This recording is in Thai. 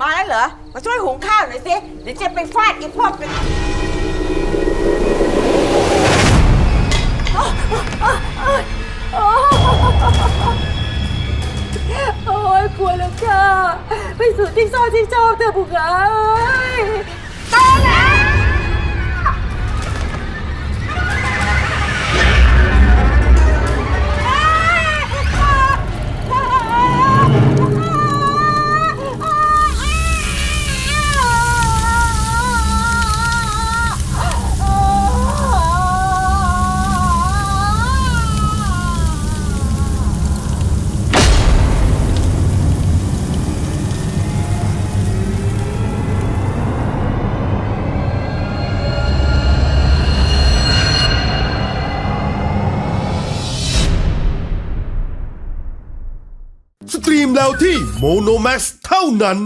มาแล้วเหรอ มาช่วยหุงข้าวหน่อยสิ เดี๋ยวเจะไปฟาดไอ้พวกโอ้ยกลัวแล้วค่ะ ไปสู่ที่ซ่อนที่ชอบเธอผู้ชาย สตรีมแล้วที่โมโนแม x เท่านั้น